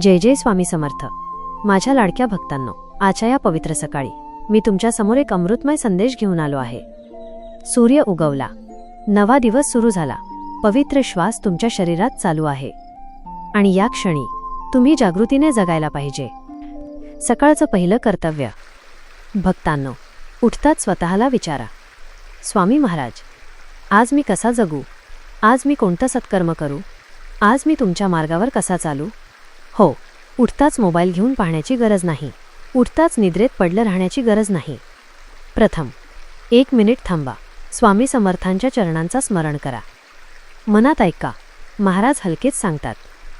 जय जय स्वामी समर्थ. माझ्या लाडक्या भक्तांनो आजच्या या पवित्र सकाळी मी तुमच्यासमोर एक अमृतमय संदेश घेऊन आलो आहे. सूर्य उगवला. नवा दिवस सुरू झाला. पवित्र श्वास तुमच्या शरीरात चालू आहे. आणि या क्षणी तुम्ही जागृतीने जगायला पाहिजे. सकाळचं पहिलं कर्तव्य. भक्तांनो उठताच स्वतःला विचारा. स्वामी महाराज आज मी कसा जगू? आज मी कोणतं सत्कर्म करू? आज मी तुमच्या मार्गावर कसा चालू? हो उठताच मोबाईल घेऊन पाहण्याची गरज नाही. उठताच निद्रेत पडलं राहण्याची गरज नाही. प्रथम एक मिनिट थांबा. स्वामी समर्थांच्या चरणांचा स्मरण करा. मनात ऐका महाराज हलकेच सांगतात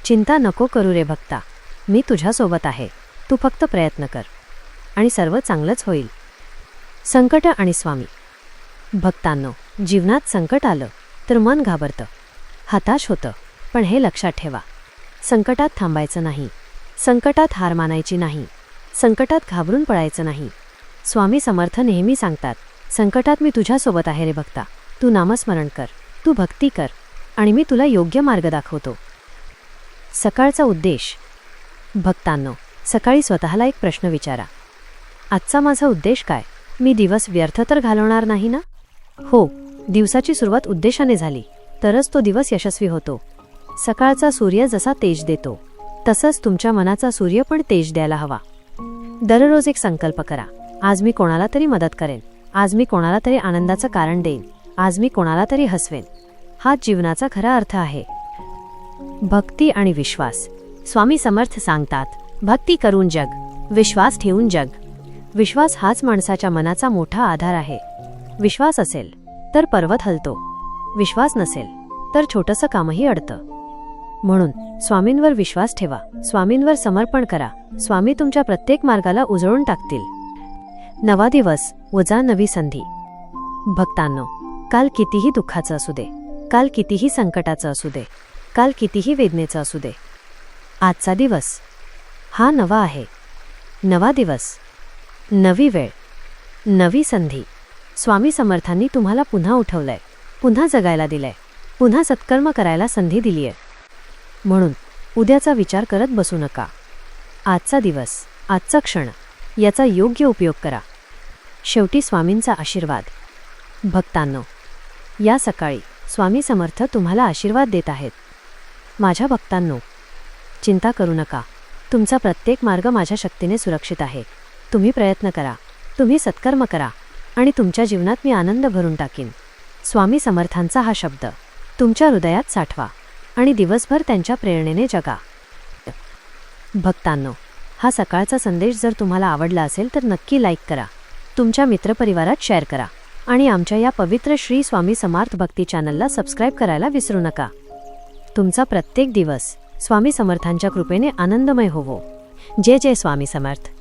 चिंता नको करू रे भक्ता मी तुझ्यासोबत आहे तू फक्त प्रयत्न कर. आणि सर्व चांगलंच होईल. संकट आणि स्वामी. भक्तांनो जीवनात संकट आलं तर मन घाबरतं. हताश होतं पण हे लक्षात ठेवा. संकटात थांबायचं नाही. संकटात हार मानायची नाही. संकटात घाबरून पळायचं नाही. स्वामी समर्थ नेहमी सांगतात संकटात मी तुझ्यासोबत आहे रे भक्ता. तू नामस्मरण कर. तू भक्ती कर. आणि मी तुला योग्य मार्ग दाखवतो. सकाळचा उद्देश. भक्तांनो सकाळी स्वतःला एक प्रश्न विचारा. आजचा माझा उद्देश काय? मी दिवस व्यर्थ तर घालवणार नाही ना? हो दिवसाची सुरुवात उद्देशाने झाली. तरच तो दिवस यशस्वी होतो. सकाळचा सूर्य जसा तेज देतो तसंच तुमच्या मनाचा सूर्य पण तेज द्यायला हवा. दररोज एक संकल्प करा. आज मी कोणाला तरी मदत करेन. आज मी कोणाला तरी आनंदाचं कारण देईन. आज मी कोणाला तरी हसवेन. हा जीवनाचा खरा अर्थ आहे. भक्ती आणि विश्वास. स्वामी समर्थ सांगतात भक्ती करून जग विश्वास ठेवून जग. विश्वास हाच माणसाच्या मनाचा मोठा आधार आहे. विश्वास असेल तर पर्वत हलतो. विश्वास नसेल तर छोटंसं कामही अडतं. म्हणून स्वामींवर विश्वास ठेवा. स्वामींवर समर्पण करा. स्वामी तुमच्या प्रत्येक मार्गाला उजळून टाकतील. नवा दिवस वजा नवी संधी. भक्तांनो काल कितीही दुःखाचं असू दे काल कितीही संकटाचं असू दे काल कितीही वेदनेचं असू दे आजचा दिवस हा नवा आहे. नवा दिवस नवी वेळ नवी संधी. स्वामी समर्थांनी तुम्हाला पुन्हा उठवलंय पुन्हा जगायला दिलंय पुन्हा सत्कर्म करायला संधी दिलीय. म्हणून उद्याचा विचार करत बसू नका. आजचा दिवस आजचा क्षण याचा योग्य उपयोग करा. शेवटी स्वामींचा आशीर्वाद. भक्तांनो या सकाळी स्वामी समर्थ तुम्हाला आशीर्वाद देत आहेत. माझ्या भक्तांनो चिंता करू नका. तुमचा प्रत्येक मार्ग माझ्या शक्तीने सुरक्षित आहे. तुम्ही प्रयत्न करा. तुम्ही सत्कर्म करा. आणि तुमच्या जीवनात मी आनंद भरून टाकीन. स्वामी समर्थांचा हा शब्द तुमच्या हृदयात साठवा. आणि दिवसभर त्यांच्या प्रेरणेने जगा. भक्तांनो हा सकाळचा संदेश जर तुम्हाला आवडला असेल तर नक्की लाईक करा. तुमच्या मित्रपरिवारात शेअर करा. आणि आमच्या या पवित्र श्री स्वामी समर्थ भक्ती चॅनलला सबस्क्राईब करायला विसरू नका. तुमचा प्रत्येक दिवस स्वामी समर्थांच्या कृपेने आनंदमय होवो. जय जय स्वामी समर्थ.